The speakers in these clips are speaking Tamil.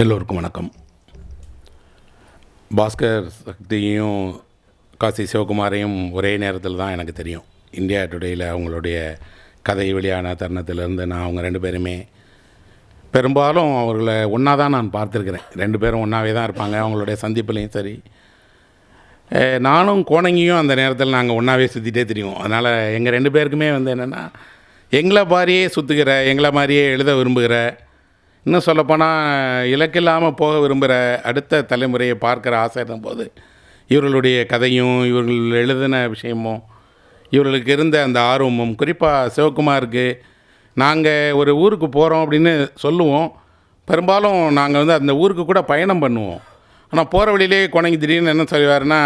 எல்லோருக்கும் வணக்கம். பாஸ்கர் சக்தியும் காசி சிவகுமாரையும் ஒரே நேரத்தில் தான் எனக்கு தெரியும். இந்தியா டுடேயில் அவங்களுடைய கதை வெளியான தருணத்திலேருந்து நான் அவங்க ரெண்டு பேருமே. பெரும்பாலும் அவர்களை ஒன்றா தான் நான் பார்த்துருக்கிறேன். ரெண்டு பேரும் ஒன்றாவே தான் இருப்பாங்க. அவங்களுடைய சந்திப்புலேயும் சரி. நானும் கோணங்கியும் அந்த நேரத்தில் நாங்கள் ஒன்றாவே சுற்றிட்டே தெரியும் அதனால் எங்கள் ரெண்டு பேருக்குமே வந்து என்னென்னா எங்களை மாதிரியே சுற்றுகிற எங்களை மாதிரியே எழுத விரும்புகிற இன்னும் சொல்லப்போனால் இலக்கில்லாமல் போக விரும்புகிற அடுத்த தலைமுறையை பார்க்குற ஆசை இருந்தபோது இவர்களுடைய கதையும் இவர்கள் எழுதின விஷயமும் இவர்களுக்கு இருந்த அந்த ஆர்வமும் குறிப்பாக சிவகுமாருக்கு நாங்கள் ஒரு ஊருக்கு போகிறோம் அப்படின்னு சொல்லுவோம். பெரும்பாலும் நாங்கள் வந்து அந்த ஊருக்கு கூட பயணம் பண்ணுவோம். ஆனால் போகிற வழியிலே குழந்தைங்க திடீர்னு என்ன சொல்லுவாருன்னா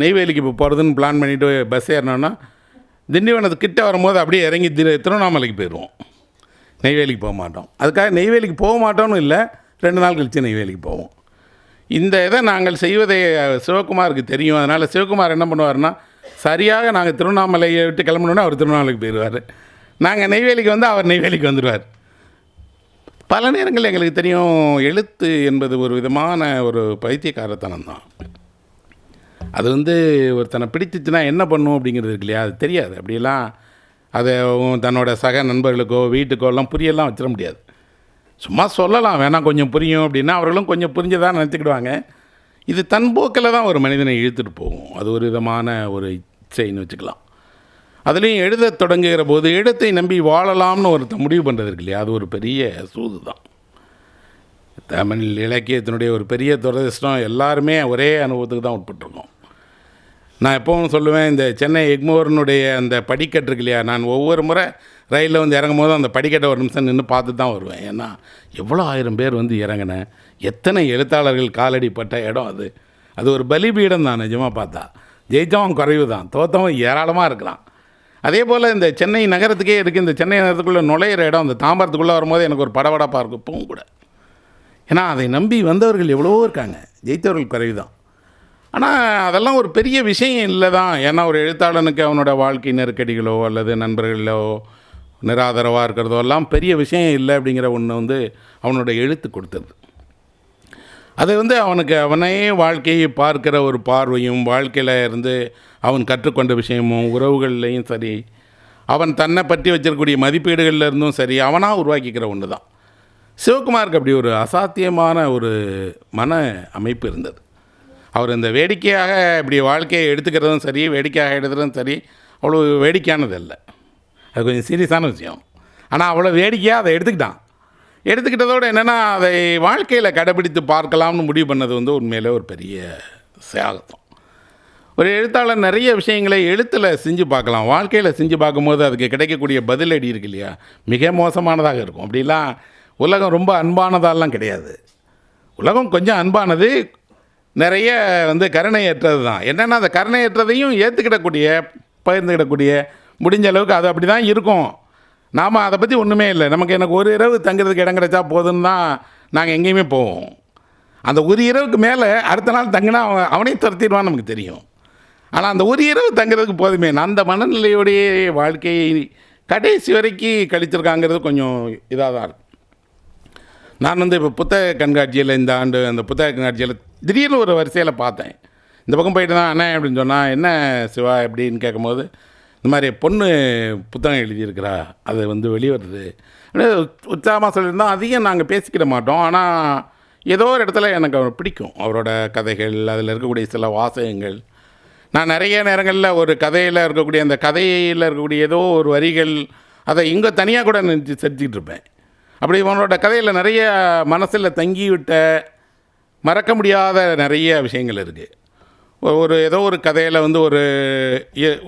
நெய்வேலிக்கு இப்போ போகிறதுன்னு பிளான் பண்ணிவிட்டு பஸ் ஏறினோன்னா திண்டிவனத்துக்கிட்ட வரும்போது அப்படியே இறங்கி திரு திருவண்ணாமலைக்கு போயிடுவோம். நெய்வேலிக்கு போக மாட்டோம். அதுக்காக நெய்வேலிக்கு போக மாட்டோம்னு இல்லை ரெண்டு நாள் கழித்து நெய்வேலிக்கு போவோம். இந்த இதை நாங்கள் செய்வதை சிவகுமாருக்கு தெரியும். அதனால் சிவகுமார் என்ன பண்ணுவார்னா சரியாக நாங்கள் திருவண்ணாமலையை விட்டு கிளம்பணுன்னா அவர் திருவண்ணாமலைக்கு போயிடுவார். நாங்கள் நெய்வேலிக்கு வந்து அவர் நெய்வேலிக்கு வந்துடுவார். பல நேரங்களில் எங்களுக்கு தெரியும் எழுத்து என்பது ஒரு விதமான ஒரு பைத்தியக்காரத்தனம் தான். அது வந்து ஒருத்தனை பிடிச்சிச்சுன்னா என்ன பண்ணும் அப்படிங்கிறது இருக்கு இல்லையா? அது தெரியாது. அப்படியெல்லாம் அதை தன்னோட சக நண்பர்களுக்கோ வீட்டுக்கோ எல்லாம் புரியலாம் வச்சிட முடியாது. சும்மா சொல்லலாம் வேணாம் கொஞ்சம் புரியும் அப்படின்னா அவர்களும் கொஞ்சம் புரிஞ்சதாக நினச்சிக்கிடுவாங்க இது தன் போக்கில் தான் ஒரு மனிதனை இழுத்துட்டு போகும். அது ஒரு விதமான ஒரு இச்சைன்னு வச்சுக்கலாம். அதுலேயும் எழுதத் தொடங்குகிற போது எழுத்தை நம்பி வாழலாம்னு ஒருத்தன் முடிவு பண்ணுறது இருக்கு இல்லையா? அது ஒரு பெரிய சூது தான். தமிழ் இலக்கியத்தினுடைய ஒரு பெரிய துரதிர்ஷ்டம் எல்லாருமே ஒரே அனுபவத்துக்கு தான் உட்பட்டிருக்கோம். நான் எப்பவும் சொல்லுவேன் இந்த சென்னை எக்மோர்னுடைய அந்த படிக்கட்டு இருக்கு இல்லையா? நான் ஒவ்வொரு முறை ரயிலில் வந்து இறங்கும் போது அந்த படிக்கட்டை ஒரு நிமிஷம் நின்று பார்த்து தான் வருவேன். ஏன்னா எவ்வளோ ஆயிரம் பேர் வந்து இறங்கினேன் எத்தனை எழுத்தாளர்கள் காலடி பட்ட இடம் அது. அது ஒரு பலிபீடம் தான் நிஜமாக பார்த்தா. ஜெயித்தவன் குறைவு தான் தோத்தவன் ஏராளமாக இருக்கலாம் அதே போல் இந்த சென்னை நகரத்துக்கே இருக்குது இந்த சென்னை நகரத்துக்குள்ளே நுழையிற இடம் அந்த தாம்பரத்துக்குள்ளே வரும்போது எனக்கு ஒரு படபடப்பாக இருக்கும் இப்பவும் கூட. ஏன்னா அதை நம்பி வந்தவர்கள் எவ்வளவோ இருக்காங்க ஜெயித்தவர்கள் குறைவு தான். ஆனால் அதெல்லாம் ஒரு பெரிய விஷயம் இல்லை தான் ஏன்னா ஒரு எழுத்தாளனுக்கு அவனோட வாழ்க்கை நெருக்கடிகளோ அல்லது நண்பர்களோ நிராதரவாக இருக்கிறதோ எல்லாம் பெரிய விஷயம் இல்லை அப்படிங்கிற ஒன்று வந்து அவனோட எழுத்து கொடுத்தது. அது வந்து அவனுக்கு அவனே வாழ்க்கையை பார்க்கிற ஒரு பார்வையும் வாழ்க்கையில் இருந்து அவன் கற்றுக்கொண்ட விஷயமும் உறவுகள்லையும் சரி அவன் தன்னை பற்றி வச்சிருக்கக்கூடிய மதிப்பீடுகள்ல இருந்தும் சரி அவனாக உருவாக்கிக்கிற ஒன்று தான் சிவகுமாருக்கு அப்படி ஒரு அசாத்தியமான ஒரு மன அமைப்பு இருந்தது. அவர் இந்த வேடிக்கையாக இப்படி வாழ்க்கையை எடுத்துக்கிறதும் சரி வேடிக்கையாக எடுக்கிறதும் சரி அவ்வளோ வேடிக்கையானது இல்லை அது கொஞ்சம் சீரியஸான விஷயம். ஆனால் அவ்வளோ வேடிக்கையாக அதை எடுத்துக்கிட்டான். எடுத்துக்கிட்டதோடு என்னென்னா அதை வாழ்க்கையில் கடைபிடித்து பார்க்கலாம்னு முடிவு பண்ணது வந்து உண்மையிலே ஒரு பெரிய சாகசம். ஒரு எழுத்தாளர் நிறைய விஷயங்களை எழுத்தில் செஞ்சு பார்க்கலாம். வாழ்க்கையில் செஞ்சு பார்க்கும்போது அதுக்கு கிடைக்கக்கூடிய பதிலடி இருக்கு இல்லையா? மிக மோசமானதாக இருக்கும். அப்படிலாம் உலகம் ரொம்ப அன்பானதாலாம் கிடையாது. உலகம் கொஞ்சம் அன்பானது நிறைய வந்து கருணையற்றது தான் என்னென்னா அந்த கருணையற்றதையும் ஏற்றுக்கிடக்கூடிய பகிர்ந்துக்கிடக்கூடிய முடிஞ்ச அளவுக்கு அது அப்படி தான் இருக்கும். நாம் அதை பற்றி ஒன்றுமே இல்லை. நமக்கு எனக்கு ஒரு இரவு தங்குறதுக்கு இடம் கிடைச்சா போதுன்னு தான் நாங்கள் எங்கேயுமே போவோம். அந்த ஒரு இரவுக்கு மேலே அடுத்த நாள் தங்கினா அவன் அவனையும் துரத்திடுவான்னு நமக்கு தெரியும். ஆனால் அந்த ஒரு இரவு தங்குறதுக்கு போதுமே. அந்த மனநிலையோடைய வாழ்க்கையை கடைசி வரைக்கும் கழிச்சிருக்காங்கிறது கொஞ்சம் இதாக தான் இருக்கும். நான் வந்து இப்போ புத்தக கண்காட்சியில் இந்த ஆண்டு அந்த புத்தக கண்காட்சியில் திடீர்னு ஒரு வரிசையில் பார்த்தேன். இந்த பக்கம் போயிட்டு தான் அண்ணன் அப்படின்னு சொன்னால் என்ன சிவா? எப்படின்னு கேட்கும்போது இந்த மாதிரி பொண்ணு புத்தகம் எழுதியிருக்கிறா. அது வந்து வெளிவருது. உற்சாகமாக சொல்லியிருந்தோம் அதிகம் நாங்கள் பேசிக்கிட மாட்டோம். ஆனால் ஏதோ ஒரு இடத்துல எனக்கு அவர் பிடிக்கும். அவரோட கதைகள் அதில் இருக்கக்கூடிய சில வாசகங்கள். நான் நிறைய நேரங்களில் ஒரு கதையில் இருக்கக்கூடிய அந்த கதையில் இருக்கக்கூடிய ஏதோ ஒரு வரிகள் அதை இங்கே தனியாக கூட நினச்சி செஞ்சுக்கிட்டு இருப்பேன். அப்படி இவனோட கதையில் நிறைய மனசில் தங்கிவிட்ட மறக்க முடியாத நிறைய விஷயங்கள் இருக்குது ஒரு ஏதோ ஒரு கதையில் வந்து ஒரு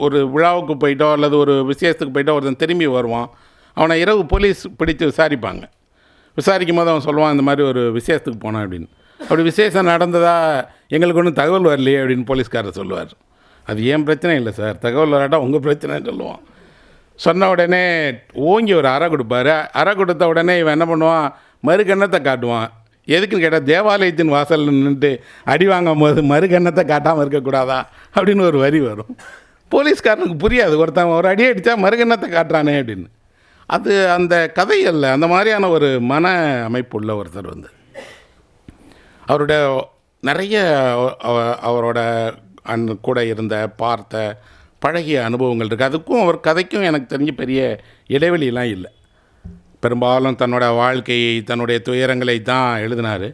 ஒரு விழாவுக்கு போயிட்டோ அல்லது ஒரு விசேஷத்துக்கு போயிட்டோ ஒருத்தன் திரும்பி வருவான். அவனை இரவு போலீஸ் பிடித்து விசாரிப்பாங்க. விசாரிக்கும் போது அவன் சொல்லுவான் இந்த மாதிரி ஒரு விசேஷத்துக்கு போனான் அப்படின்னு. அப்படி விசேஷம் நடந்ததா எங்களுக்கு ஒன்றும் தகவல் வரலையே அப்படின்னு போலீஸ்காரர் சொல்லுவார். அது ஏன் பிரச்சனை இல்லை சார். தகவல் வராட்டா உங்கள் பிரச்சனைன்னு சொல்லுவான். சொன்ன உடனே ஓங்கி ஒரு அறை கொடுப்பாரு. அறை கொடுத்த உடனே இவன் என்ன பண்ணுவான்? மறுகண்ணத்தை காட்டுவான். எதுக்குன்னு கேட்டால் தேவாலயத்தின் வாசலில் நின்றுட்டு அடி வாங்கும் போது மறுகண்ணத்தை காட்டாமல் இருக்கக்கூடாதா? அப்படின்னு ஒரு வரி வரும். போலீஸ்காரனுக்கு புரியாது. ஒருத்தன் ஒரு அடி அடித்தா மறுகண்ணத்தை காட்டுறானே அப்படின்னு. அது அந்த கதை அல்ல. அந்த மாதிரியான ஒரு மன அமைப்பு உள்ள ஒருத்தர் வந்து. அவரோட நிறைய அவரோட அன் கூட இருந்த பார்த்த பழகிய அனுபவங்கள் இருக்குது அதுக்கும் அவர் கதைக்கும் எனக்கு தெரிஞ்ச பெரிய இடைவெளியெலாம் இல்லை. பெரும்பாலும் தன்னோட வாழ்க்கையை தன்னுடைய துயரங்களை தான் எழுதினார்.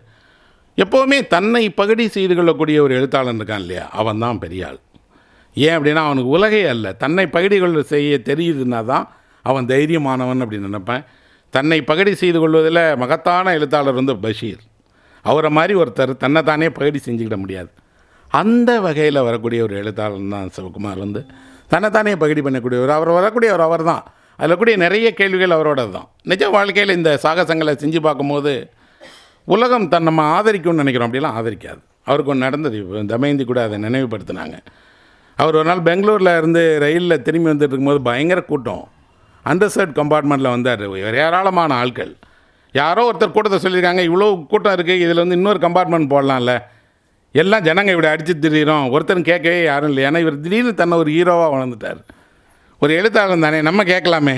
எப்போவுமே தன்னை பகுடி செய்து கொள்ளக்கூடிய ஒரு எழுத்தாளன் இருக்கான் இல்லையா? அவன் தான் பெரிய ஆள். ஏன் அப்படின்னா அவனுக்கு உலகே அல்ல. தன்னை பகுடி கொள்ள செய்ய தெரியுதுன்னா தான் அவன் தைரியமானவன் அப்படின்னு நினைப்பேன். தன்னை பகடி செய்து கொள்வதில் மகத்தான எழுத்தாளர் வந்து பஷீர். அவரை மாதிரி ஒருத்தர் தன்னை தானே செஞ்சுக்கிட முடியாது. அந்த வகையில் வரக்கூடிய ஒரு எழுத்தாளர் தான் சிவகுமார் வந்து. தன்னைத்தானே பகடி பண்ணக்கூடியவர். அவர் வரக்கூடியவர் அவர் தான் அதில் கூடிய நிறைய கேள்விகள் அவரோட தான். நிஜ வாழ்க்கையில் இந்த சாகசங்களை செஞ்சு பார்க்கும்போது உலகம் தன் நம்ம ஆதரிக்கும்னு நினைக்கிறோம். அப்படிலாம் ஆதரிக்காது. அவருக்கு ஒன்று நடந்தது. இப்போ தமயந்தி கூட அதை நினைவுபடுத்தினாங்க. அவர் ஒரு நாள் பெங்களூரில் இருந்து ரயிலில் திரும்பி வந்துட்டு இருக்கும்போது பயங்கர கூட்டம். அண்டர்சர்ட் கம்பார்ட்மெண்ட்டில் வந்தார். ஏராளமான ஆட்கள் யாரோ ஒருத்தர் கூட்டத்தை சொல்லியிருக்காங்க. இவ்வளோ கூட்டம் இருக்குது இதில் வந்து இன்னொரு கம்பார்ட்மெண்ட் போடலாம்ல. எல்லாம் ஜனங்க இப்படி அடிச்சு திடீரும் ஒருத்தரும் கேட்கவே யாரும் இல்லை. ஏன்னா இவர் திடீர்னு தன்னை ஒரு ஹீரோவாக வளர்ந்துட்டார். ஒரு எழுத்தாளர் தானே நம்ம கேட்கலாமே.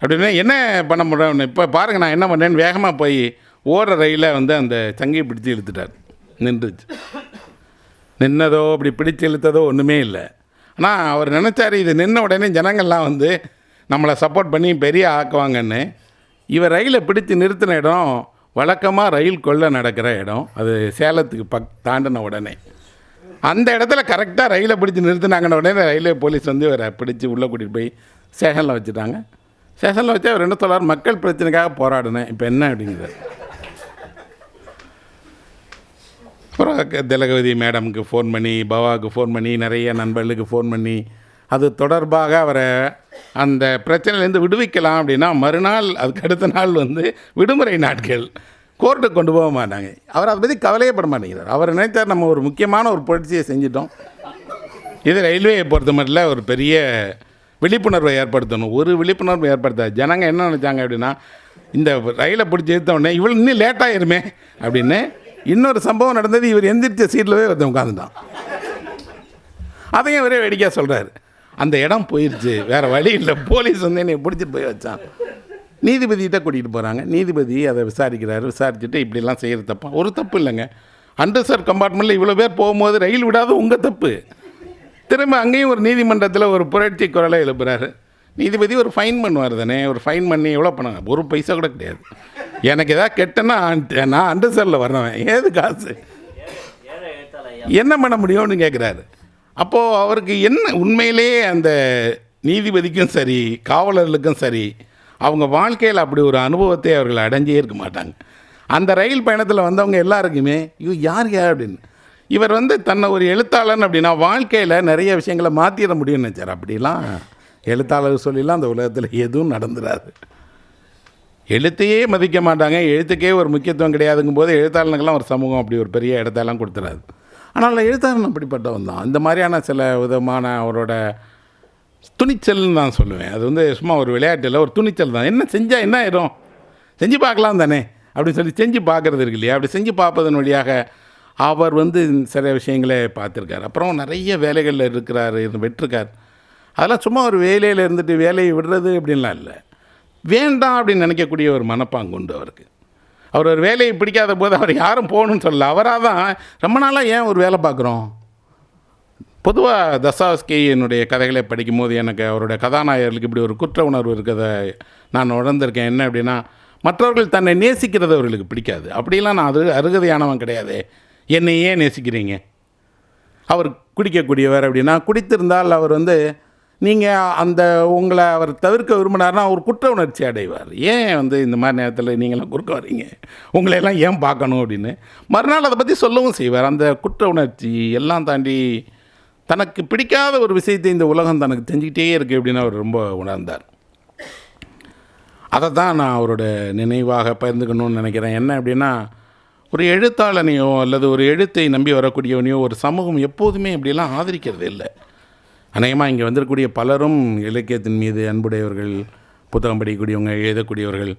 அப்படின்னு என்ன பண்ண முடியும்? இப்போ பாருங்கள் நான் என்ன பண்ணேன்னு வேகமாக போய் ஓடுற ரயிலை வந்து அந்த தங்கியை பிடிச்சி இழுத்துட்டார். நின்றுச்சு. நின்னதோ அப்படி பிடித்து இழுத்ததோ ஒன்றுமே இல்லை. ஆனால் அவர் நினச்சார் இது நின்ன உடனே ஜனங்கள்லாம் வந்து நம்மளை சப்போர்ட் பண்ணி பெரிய ஆக்குவாங்கன்னு. இவர் ரயிலை பிடித்து நிறுத்தின இடம் வழக்கமாக ரயில் கொள்ள நடக்கிற இடம். அது சேலத்துக்கு பக் தாண்டின உடனே. அந்த இடத்துல கரெக்டாக ரயிலை பிடிச்சி நிறுத்தினாங்கன்ன உடனே ரயில்வே போலீஸ் வந்து இவரை பிடிச்சி உள்ளே கூட்டிகிட்டு போய் ஸ்டேஷனில் வச்சுட்டாங்க. ஸ்டேஷனில் வச்சு அவர் என்ன சொல்லார் மக்கள் பிரச்சனைக்காக போராடினேன். இப்போ என்ன அப்படிங்கிறார். அப்புறம் திலகவதி மேடமுக்கு ஃபோன் பண்ணி பவாவுக்கு ஃபோன் பண்ணி நிறைய நண்பர்களுக்கு ஃபோன் பண்ணி அது தொடர்பாக அவரை அந்த பிரச்சனையிலேருந்து விடுவிக்கலாம் அப்படின்னா மறுநாள் அதுக்கு அடுத்த நாள் வந்து விடுமுறை நாட்கள். கோர்ட்டுக்கு கொண்டு போக மாட்டாங்க. அவர் அதை பற்றி கவலையே பட மாட்டேங்கிறார். அவர் நினைத்தார் நம்ம ஒரு முக்கியமான ஒரு புரட்சியை செஞ்சிட்டோம். இது ரயில்வேயை பொறுத்த மட்டும் ஒரு பெரிய விழிப்புணர்வை ஏற்படுத்தணும். ஒரு விழிப்புணர்வு ஏற்படுத்தாது. ஜனங்க என்ன நினச்சாங்க அப்படின்னா இந்த ரயிலை பிடிச்சி எடுத்த உடனே இவ்வளோ இன்னும் லேட்டாயிருமே அப்படின்னு இன்னொரு சம்பவம் நடந்தது. இவர் எந்திரிச்ச சீட்டில் போய் ஒருத்தன் உட்காந்துட்டான் அதையும் இவரே வேடிக்கையாக சொல்கிறாரு அந்த இடம் போயிடுச்சு வேறு வழி இல்லை. போலீஸ் வந்து என்னை பிடிச்சிட்டு போய் வச்சான். நீதிபதிகிட்ட கூட்டிகிட்டு போகிறாங்க. நீதிபதி அதை விசாரிக்கிறாரு. விசாரிச்சுட்டு இப்படிலாம் செய்கிற தப்பா? ஒரு தப்பு இல்லைங்க. அண்டர்சர் கம்பார்ட்மெண்ட்டில் இவ்வளோ பேர் போகும்போது ரயில் விடாத உங்கள் தப்பு. திரும்ப அங்கேயும் ஒரு நீதிமன்றத்தில் ஒரு புரட்சி குரலை எழுப்புறாரு. நீதிபதி ஒரு ஃபைன் பண்ணுவார் தானே? ஒரு ஃபைன் பண்ணி எவ்வளோ பண்ணாங்க ஒரு பைசா கூட கிடையாது. எனக்கு எதாவது கெட்டனா நான் அண்டர்சரில் வர்றவன். ஏது காசு? என்ன பண்ண முடியும்னு கேட்குறாரு அப்போது அவருக்கு என்ன உண்மையிலேயே அந்த நீதிபதிக்கும் சரி காவலர்களுக்கும் சரி அவங்க வாழ்க்கையில் அப்படி ஒரு அனுபவத்தை அவர்கள் அடைஞ்சே இருக்க மாட்டாங்க. அந்த ரயில் பயணத்தில் வந்தவங்க எல்லாருக்குமே ஐயோ யார் யார் அப்படின்னு. இவர் வந்து தன்னை ஒரு எழுத்தாளன் அப்படின்னா வாழ்க்கையில் நிறைய விஷயங்களை மாற்றிட முடியும்னு நினச்சார். அப்படிலாம் எழுத்தாளர் சொல்லிலாம் அந்த உலகத்தில் எதுவும் நடந்துடாது எழுத்தையே மதிக்க மாட்டாங்க. எழுத்துக்கே ஒரு முக்கியத்துவம் கிடையாதுங்கும் போது எழுத்தாளனுக்கெல்லாம் ஒரு சமூகம் அப்படி ஒரு பெரிய இடத்தெல்லாம் கொடுத்துறாது. ஆனால் எழுத்தாளன் அப்படிப்பட்டவன் தான். இந்த மாதிரியான சில விதமான அவரோட துணிச்சல்னு நான் சொல்லுவேன். அது வந்து சும்மா ஒரு விளையாட்டில் ஒரு துணிச்சல் தான். என்ன செஞ்சால் என்ன ஆயிரும்? செஞ்சு பார்க்கலாம் தானே? அப்படின்னு சொல்லி செஞ்சு பார்க்குறது இருக்கு இல்லையா? அப்படி செஞ்சு பார்ப்பதன் வழியாக அவர் வந்து சில விஷயங்களே பார்த்துருக்காரு. அப்புறம் நிறைய வேலைகளில் இருக்கிறார் இருந்து விட்டுருக்கார். அதெல்லாம் சும்மா ஒரு வேலையில் இருந்துட்டு வேலையை விடுறது அப்படின்லாம் இல்லை. வேண்டாம் அப்படின்னு நினைக்கக்கூடிய ஒரு மனப்பாங்கு உண்டு அவருக்கு. அவர் ஒரு வேலையை பிடிக்காத போது அவர் யாரும் போகணும்னு சொல்லல. அவராக தான் ரொம்ப நாளாக ஏன் ஒரு வேலை பார்க்குறோம்? பொதுவாக தசாஸ்கியினுடைய கதைகளை படிக்கும்போது எனக்கு அவருடைய கதாநாயகர்களுக்கு இப்படி ஒரு குற்ற உணர்வு இருக்கிறத நான் உணர்ந்திருக்கேன். என்ன அப்படின்னா மற்றவர்கள் தன்னை நேசிக்கிறது அவர்களுக்கு பிடிக்காது. அப்படிலாம் நான் அது அருகதையானவன் கிடையாது. என்னை ஏன் நேசிக்கிறீங்க. அவர் குடிக்கக்கூடியவர் அப்படின்னா குடித்திருந்தால் அவர் வந்து நீங்கள் அந்த உங்களை அவர் தவிர்க்க விரும்பினார்னா அவர் குற்ற உணர்ச்சி அடைவார். ஏன் வந்து இந்த மாதிரி நேரத்தில் நீங்களாம் குறுக்க வர்றீங்க? உங்களை எல்லாம் ஏன் பார்க்கணும் அப்படின்னு. மறுநாள் அதை பற்றி சொல்லவும் செய்வார். அந்த குற்ற உணர்ச்சி எல்லாம் தாண்டி தனக்கு பிடிக்காத ஒரு விஷயத்தை இந்த உலகம் தனக்கு செஞ்சுக்கிட்டே இருக்குது அப்படின்னு அவர் ரொம்ப உணர்ந்தார். அதை தான் நான் அவரோட நினைவாக பகிர்ந்துக்கணும்னு நினைக்கிறேன். என்ன அப்படின்னா ஒரு எழுத்தாளனையோ அல்லது ஒரு எழுத்தை நம்பி வரக்கூடியவனையோ ஒரு சமூகம் எப்போதுமே இப்படிலாம் ஆதரிக்கிறது இல்லை. அநேகமாக இங்கே வந்திருக்கக்கூடிய பலரும் இலக்கியத்தின் மீது அன்புடையவர்கள் புத்தகம் படிக்கக்கூடியவங்க எழுதக்கூடியவர்கள்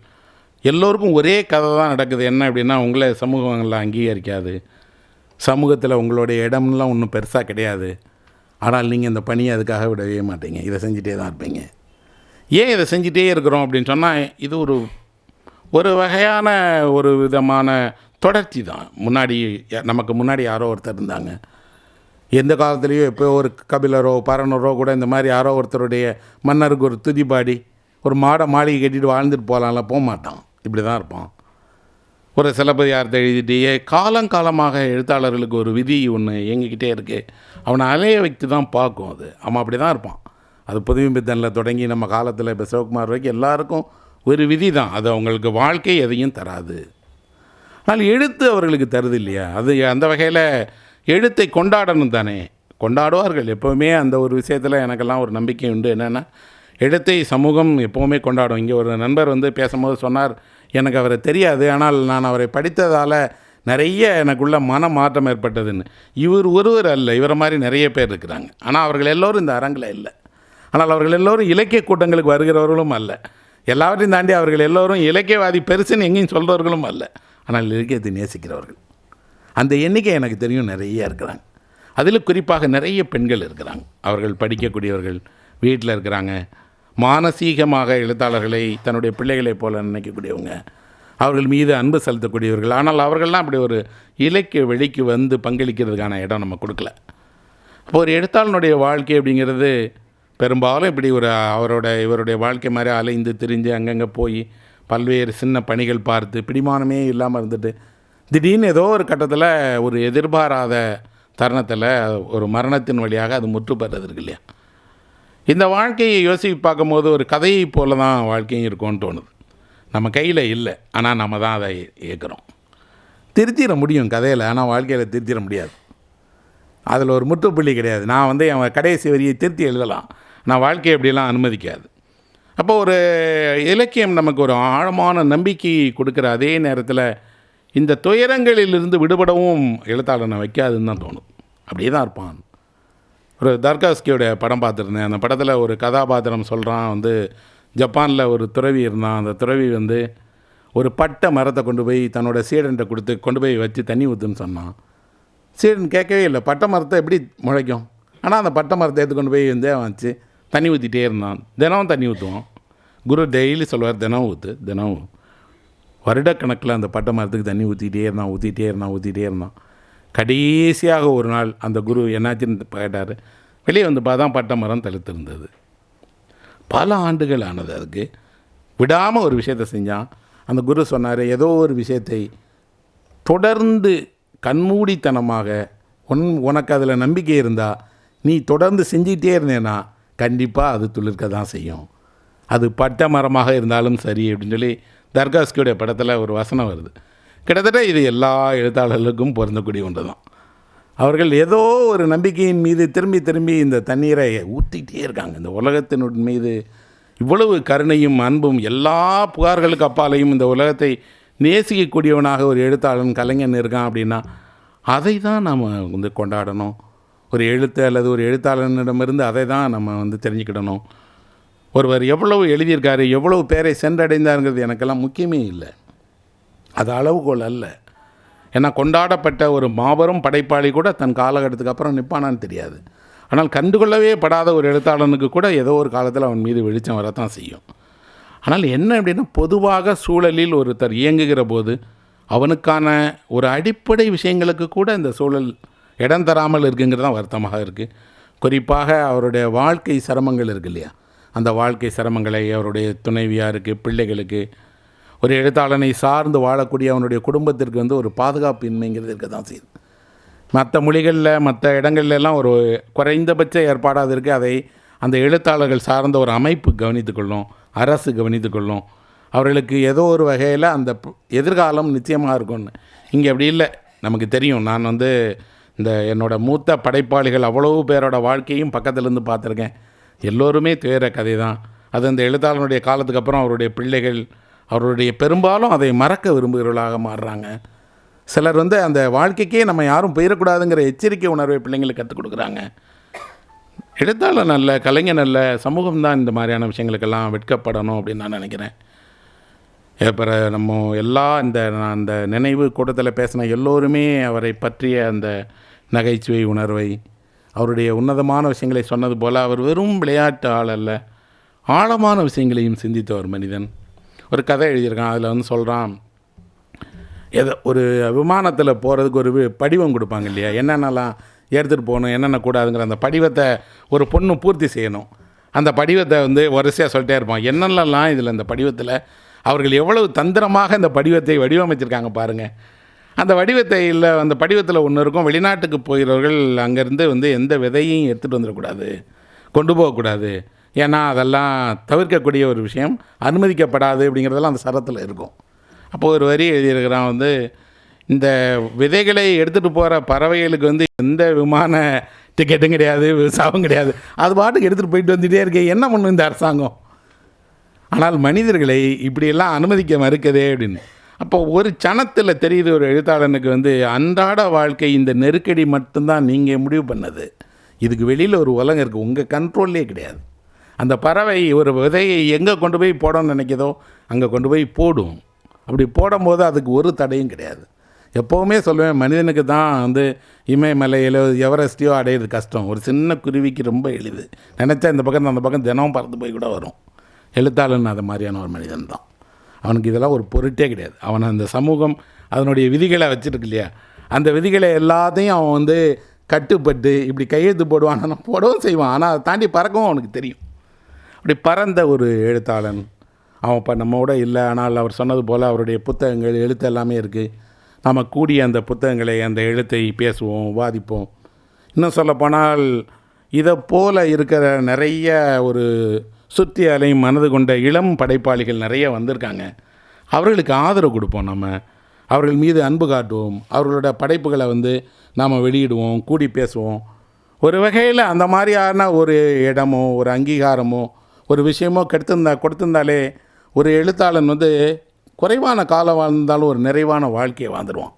எல்லோருக்கும் ஒரே கதை தான் நடக்குது. என்ன அப்படின்னா உங்களை சமூகங்கள்லாம் அங்கீகரிக்காது. சமூகத்தில் உங்களுடைய இடம்லாம் ஒன்றும் பெருசாக கிடையாது. ஆனால் நீங்கள் இந்த பணியை அதுக்காக விடவே மாட்டீங்க. இதை செஞ்சுட்டே தான் இருப்பீங்க. ஏன் இதை செஞ்சிட்டே இருக்கிறோம் அப்படின்னு சொன்னால் இது ஒரு ஒரு வகையான ஒரு விதமான தொடர்ச்சி தான். முன்னாடி நமக்கு முன்னாடி யாரோ ஒருத்தர் இருந்தாங்க. எந்த காலத்துலேயோ எப்போ ஒரு கபிலரோ பரணரோ கூட இந்த மாதிரி யாரோ ஒருத்தருடைய மன்னருக்கு ஒரு துதிபாடி ஒரு மாடை மாளிகை கட்டிட்டு வாழ்ந்துட்டு போகலாம்ல போக மாட்டான். இப்படி தான் இருப்பான். ஒரு சிலப்பதிகாரத்தை எழுதிட்டே காலங்காலமாக எழுத்தாளர்களுக்கு ஒரு விதி ஒன்று இயங்கிக்கிட்டே இருக்குது அவனை அலைய வைத்து தான் பார்க்கும் அது. அவன் அப்படி தான் இருப்பான். அது புதுமைப்பித்தனில் தொடங்கி நம்ம காலத்தில் இப்போ சிவகுமார் வரைக்கும் எல்லாருக்கும் ஒரு விதி தான் அது அவங்களுக்கு வாழ்க்கை எதையும் தராது. ஆனால் எழுத்து அவர்களுக்கு தருது இல்லையா? அது அந்த வகையில் எழுத்தை கொண்டாடணும் தானே. கொண்டாடுவார்கள். எப்போவுமே அந்த ஒரு விஷயத்தில் எனக்கெல்லாம் ஒரு நம்பிக்கை உண்டு. என்னென்னா எழுத்தை சமூகம் எப்போவுமே கொண்டாடும். இங்கே ஒரு நண்பர் வந்து பேசும்போது சொன்னார் எனக்கு அவரை தெரியாது. ஆனால் நான் அவரை படித்ததால் நிறைய எனக்குள்ள மன மாற்றம் ஏற்பட்டதுன்னு. இவர் ஒருவர் அல்ல இவரை மாதிரி நிறைய பேர் இருக்கிறாங்க. ஆனால் அவர்கள் எல்லோரும் இந்த அரங்கில் இல்லை. ஆனால் அவர்கள் எல்லோரும் இலக்கிய கூட்டங்களுக்கு வருகிறவர்களும் அல்ல. எல்லாவற்றையும் தாண்டி அவர்கள் எல்லோரும் இலக்கியவாதி பெருசுன்னு எங்கேயும் சொல்கிறவர்களும் அல்ல. ஆனால் இலக்கியத்தை நேசிக்கிறவர்கள். அந்த எண்ணிக்கை எனக்கு தெரியும் நிறைய இருக்கிறாங்க. அதில் குறிப்பாக நிறைய பெண்கள் இருக்கிறாங்க. அவர்கள் படிக்கக்கூடியவர்கள் வீட்டில் இருக்கிறாங்க. மானசீகமாக எழுத்தாளர்களை தன்னுடைய பிள்ளைகளைப் போல நினைக்கக்கூடியவங்க. அவர்கள் மீது அன்பு செலுத்தக்கூடியவர்கள். ஆனால் அவர்கள்லாம் அப்படி ஒரு இலக்கிய வெளிக்கு வந்து பங்களிக்கிறதுக்கான இடம் நம்ம கொடுக்கல. இப்போ ஒரு எழுத்தாளனுடைய வாழ்க்கை அப்படிங்கிறது பெரும்பாலும் இப்படி ஒரு அவரோட இவருடைய வாழ்க்கை மாதிரி அலைந்து திரிஞ்சு அங்கங்கே போய் பல்வேறு சின்ன பணிகள் பார்த்து பிடிமானமே இல்லாமல் இருந்துட்டு திடீர்னு ஏதோ ஒரு கட்டத்தில் ஒரு எதிர்பாராத தருணத்தில் ஒரு மரணத்தின் வழியாக அது முற்றுப்பெறது இருக்கு இல்லையா? இந்த வாழ்க்கையை யோசித்து பார்க்கும்போது ஒரு கதையை போல தான் வாழ்க்கையும் இருக்கும்னு தோணுது. நம்ம கையில் இல்லை. ஆனால் நம்ம தான் அதை இயக்குறோம் திருத்திட முடியும் கதையில். ஆனால் வாழ்க்கையில் திருத்திட முடியாது. அதில் ஒரு முற்றுப்புள்ளி கிடையாது. நான் வந்து என் கடைசி வரியை திருத்தி எழுதலாம். நான் வாழ்க்கையை அப்படிலாம் அனுமதிக்காது. அப்போ ஒரு இலக்கியம் நமக்கு ஒரு ஆழமான நம்பிக்கை கொடுக்குற அதே நேரத்தில் இந்த துயரங்களிலிருந்து விடுபடவும் எழுத்தாளனை வைக்காதுன்னு தான் தோணும். அப்படியே தான் இருப்பான். ஒரு தர்காஸ்கியோடைய படம் பார்த்துருந்தேன். அந்த படத்தில் ஒரு கதாபாத்திரம் சொல்கிறான் வந்து ஜப்பானில் ஒரு துறவி இருந்தான். அந்த துறவி வந்து ஒரு பட்டை மரத்தை கொண்டு போய் தன்னோட சீடன்ட்ட கொடுத்து கொண்டு போய் வச்சு தண்ணி ஊற்றுன்னு சொன்னான். சீடன் கேட்கவே இல்லை. பட்டை மரத்தை எப்படி முளைக்கும்? ஆனால் அந்த பட்டை மரத்தை எடுத்து கொண்டு போய் வந்து அவன் வச்சு தண்ணி ஊற்றிட்டே இருந்தான். தினமும் தண்ணி ஊற்றுவான் குரு டெய்லி சொல்லுவார் தினமும் ஊற்று தினம் வருடக்கணக்கில் அந்த பட்டை மரத்துக்கு தண்ணி ஊற்றிக்கிட்டே இருந்தான் ஊற்றிட்டே இருந்தான் ஊற்றிட்டே இருந்தான். கடைசியாக ஒரு நாள் அந்த குரு என்னாச்சுன்னு கேட்டார். வெளியே வந்து பார்த்தா பட்டை மரம் தழுத்திருந்தது பல ஆண்டுகள் ஆனது அதுக்கு. விடாமல் ஒரு விஷயத்தை செஞ்சான். அந்த குரு சொன்னார் ஏதோ ஒரு விஷயத்தை தொடர்ந்து கண்மூடித்தனமாக உன் உனக்கு அதில் நம்பிக்கை இருந்தால் நீ தொடர்ந்து செஞ்சிட்டே இருந்தேன்னா கண்டிப்பாக அது துளிர்க்க தான் செய்யும். அது பட்ட மரமாக இருந்தாலும் சரி அப்படின்னு சொல்லி தர்காஸ்கியோடைய படத்தில் ஒரு வசனம் வருது. கிட்டத்தட்ட இது எல்லா எழுத்தாளர்களுக்கும் பொருந்தக்கூடிய ஒன்று தான் அவர்கள் ஏதோ ஒரு நம்பிக்கையின் மீது திரும்பி திரும்பி இந்த தண்ணீரை ஊற்றிக்கிட்டே இருக்காங்க. இந்த உலகத்தின் மீது இவ்வளவு கருணையும் அன்பும் எல்லா புகார்களுக்கு அப்பாலையும் இந்த உலகத்தை நேசிக்கக்கூடியவனாக ஒரு எழுத்தாளன் கலைஞன் இருக்கான் அப்படின்னா அதை தான் நாம் வந்து கொண்டாடணும். ஒரு எழுத்து அல்லது ஒரு எழுத்தாளனிடமிருந்து அதை தான் நம்ம வந்து தெரிஞ்சுக்கிடணும். ஒருவர் எவ்வளவு எழுதியிருக்காரு எவ்வளவு பேரை சென்றடைந்தாருங்கிறது எனக்கெல்லாம் முக்கியமே இல்லை. அது அளவுகோல் அல்ல. ஏன்னா கொண்டாடப்பட்ட ஒரு மாபெரும் படைப்பாளி கூட தன் காலகட்டத்துக்கு அப்புறம் நிற்பானான்னு தெரியாது. ஆனால் கண்டுகொள்ளவே படாத ஒரு எழுத்தாளனுக்கு கூட ஏதோ ஒரு காலத்தில் அவன் மீது வெளிச்சம் வரத்தான் செய்யும். ஆனால் என்ன அப்படின்னா பொதுவாக சூழலில் ஒருத்தர் இயங்குகிற போது அவனுக்கான ஒரு அடிப்படை விஷயங்களுக்கு கூட இந்த சூழல் இடம் தராமல் இருக்குங்கிறது தான் வருத்தமாக இருக்குது குறிப்பாக அவருடைய வாழ்க்கை சிரமங்கள் இருக்கு இல்லையா? அந்த வாழ்க்கை சிரமங்களை அவருடைய துணைவியாருக்கு பிள்ளைகளுக்கு ஒரு எழுத்தாளனை சார்ந்து வாழக்கூடிய அவனுடைய குடும்பத்திற்கு வந்து ஒரு பாதுகாப்பு இன்மைங்கிறது இருக்க தான் செய்யுது. மற்ற மொழிகளில் மற்ற இடங்கள்லாம் ஒரு குறைந்தபட்ச ஏற்பாடாக இருக்குது அதை அந்த எழுத்தாளர்கள் சார்ந்த ஒரு அமைப்பு கவனித்துக்கொள்ளும் அரசு கவனித்துக்கொள்ளும் அவர்களுக்கு ஏதோ ஒரு வகையில் அந்த எதிர்காலம் நிச்சயமாக இருக்கும்னு. இங்கே அப்படி இல்லை. நமக்கு தெரியும். நான் வந்து இந்த என்னோடய மூத்த படைப்பாளிகள் அவ்வளவு பேரோட வாழ்க்கையும் பக்கத்துலேருந்து பார்த்துருக்கேன். எல்லோருமே துயர கதை தான் அது அந்த எழுத்தாளனுடைய காலத்துக்கு அப்புறம் அவருடைய பிள்ளைகள் அவருடைய பெரும்பாலும் அதை மறக்க விரும்புகிறவர்களாக மாறுறாங்க. சிலர் வந்து அந்த வாழ்க்கைக்கே நம்ம யாரும் போயிடக்கூடாதுங்கிற எச்சரிக்கை உணர்வை பிள்ளைங்களுக்கு கற்றுக் கொடுக்குறாங்க. எழுத்தாளர் நல்ல கலைஞர் நல்ல சமூகம் தான் இந்த மாதிரியான விஷயங்களுக்கெல்லாம் வெட்கப்படணும் அப்படின்னு நான் நினைக்கிறேன். அப்புறம் நம்ம எல்லா இந்த நான் அந்த நினைவு கூட்டத்தில் பேசின எல்லோருமே அவரை பற்றிய அந்த நகைச்சுவை உணர்வை அவருடைய உன்னதமான விஷயங்களை சொன்னது போல் அவர் வெறும் விளையாட்டு ஆள் அல்ல ஆழமான விஷயங்களையும் சிந்தித்த ஒரு மனிதன். ஒரு கதை எழுதியிருக்கான் அதில் வந்து சொல்கிறான் ஏதோ ஒரு விமானத்தில் போகிறதுக்கு ஒரு படிவம் கொடுப்பாங்க இல்லையா? என்னென்னலாம் எடுத்துகிட்டு போகணும் என்னென்ன கூடாதுங்கிற அந்த படிவத்தை ஒரு பொண்ணு பூர்த்தி செய்யணும். அந்த படிவத்தை வந்து வரிசையாக சொல்லிட்டே இருப்பான். என்னென்னலாம் இதில் இந்த படிவத்தில் அவர்கள் எவ்வளவு தந்திரமாக இந்த படிவத்தை வடிவமைச்சிருக்காங்க பாருங்கள் அந்த வடிவத்தை இல்லை அந்த படிவத்தில் ஒன்று இருக்கும் வெளிநாட்டுக்கு போகிறவர்கள் அங்கேருந்து வந்து எந்த விதையும் எடுத்துகிட்டு வந்துடக்கூடாது கொண்டு போகக்கூடாது. ஏன்னா அதெல்லாம் தவிர்க்கக்கூடிய ஒரு விஷயம். அனுமதிக்கப்படாது அப்படிங்கிறதெல்லாம் அந்த சரத்தில் இருக்கும். அப்போது ஒரு வரி எழுதியிருக்கிறான் வந்து இந்த விதைகளை எடுத்துகிட்டு போகிற பறவைகளுக்கு வந்து எந்த விமான டிக்கெட்டும் கிடையாது விசாவும் கிடையாது. அது பாட்டுக்கு எடுத்துகிட்டு போயிட்டு வந்துகிட்டே இருக்கேன் என்ன பண்ணும் இந்த அரசாங்கம்? ஆனால் மனிதர்களை இப்படியெல்லாம் அனுமதிக்க மறுக்கதே அப்படின்னு. அப்போ ஒரு சனத்தில் தெரியுது ஒரு எழுத்தாளனுக்கு வந்து அன்றாட வாழ்க்கை இந்த நெருக்கடி மட்டும்தான் நீங்கள் முடிவு பண்ணது. இதுக்கு வெளியில் ஒரு உலகம் இருக்குது உங்கள் கண்ட்ரோல்லே கிடையாது. அந்த பறவை ஒரு விதையை எங்கே கொண்டு போய் போடணும்னு நினைக்கிதோ அங்கே கொண்டு போய் போடும். அப்படி போடும்போது அதுக்கு ஒரு தடையும் கிடையாது. எப்போவுமே சொல்லுவேன் மனிதனுக்கு தான் வந்து இமயமலையிலோ எவரெஸ்டையோ அடையிறது கஷ்டம். ஒரு சின்ன குருவிக்கு ரொம்ப எளிது. நினச்சா இந்த பக்கம் அந்த பக்கம் தினமும் பறந்து போய் கூட வரும். எழுத்தாளன் அது மாதிரியான ஒரு மனிதன் தான். அவனுக்கு இதெல்லாம் ஒரு பொருட்டே கிடையாது. அவன் அந்த சமூகம் அதனுடைய விதிகளை வச்சுருக்கு இல்லையா? அந்த விதிகளை எல்லாத்தையும் அவன் வந்து கட்டுப்பட்டு இப்படி கையெழுத்து போடுவான் போடவும் செய்வான். ஆனால் அதை தாண்டி பறக்கவும் அவனுக்கு தெரியும். அப்படி பறந்த ஒரு எழுத்தாளன். அவன் இப்போ நம்மோட இல்லை ஆனால் அவர் சொன்னது போல் அவருடைய புத்தகங்கள் எழுத்து எல்லாமே இருக்குது நாம் கூடிய அந்த புத்தகங்களை அந்த எழுத்தை பேசுவோம் வாதிப்போம். இன்னும் சொல்லப்போனால் இதை போல் இருக்கிற நிறைய ஒரு சுற்றி அலையும் மனது கொண்ட இளம் படைப்பாளிகள் நிறைய வந்திருக்காங்க. அவர்களுக்கு ஆதரவு கொடுப்போம் நம்ம அவர்கள் மீது அன்பு காட்டுவோம். அவர்களோட படைப்புகளை வந்து நாம் வெளியிடுவோம் கூடி பேசுவோம். ஒரு வகையில் அந்த மாதிரியான ஒரு இடமோ ஒரு அங்கீகாரமோ ஒரு விஷயமோ கெடுத்திருந்தா கொடுத்திருந்தாலே ஒரு எழுத்தாளன் வந்து குறைவான காலம் வாழ்ந்தாலும் ஒரு நிறைவான வாழ்க்கையை வாழ்ந்துருவான்.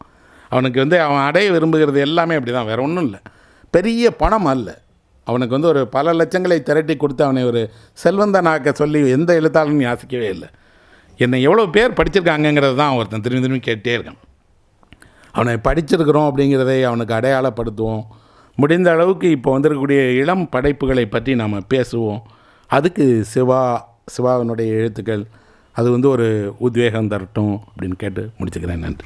அவனுக்கு வந்து அவன் அடைய விரும்புகிறது எல்லாமே அப்படி தான் வேறு ஒன்றும் இல்லை. பெரிய பணம் அல்ல. அவனுக்கு வந்து ஒரு பல லட்சங்களை திரட்டி கொடுத்து அவனை ஒரு செல்வந்தனாக்க சொல்லி எந்த எழுத்தாளனும் யாசிக்கவே இல்லை. என்னை எவ்வளோ பேர் படிச்சிருக்காங்கங்கிறது தான் ஒருத்தன் திரும்பி திரும்பி கேட்டே இருக்கான். அவனை படிச்சிருக்கிறோம் அப்படிங்கிறதை அவனுக்கு அடையாளப்படுத்துவோம். முடிந்த அளவுக்கு இப்போ வந்திருக்கக்கூடிய இளம் படைப்புகளை பற்றி நாம் பேசுவோம். அதுக்கு சிவா சிவாவினுடைய எழுத்துக்கள் அது வந்து ஒரு உத்வேகம் தரட்டும் அப்படின்னு கேட்டு முடிச்சுக்கிறேன். நன்றி.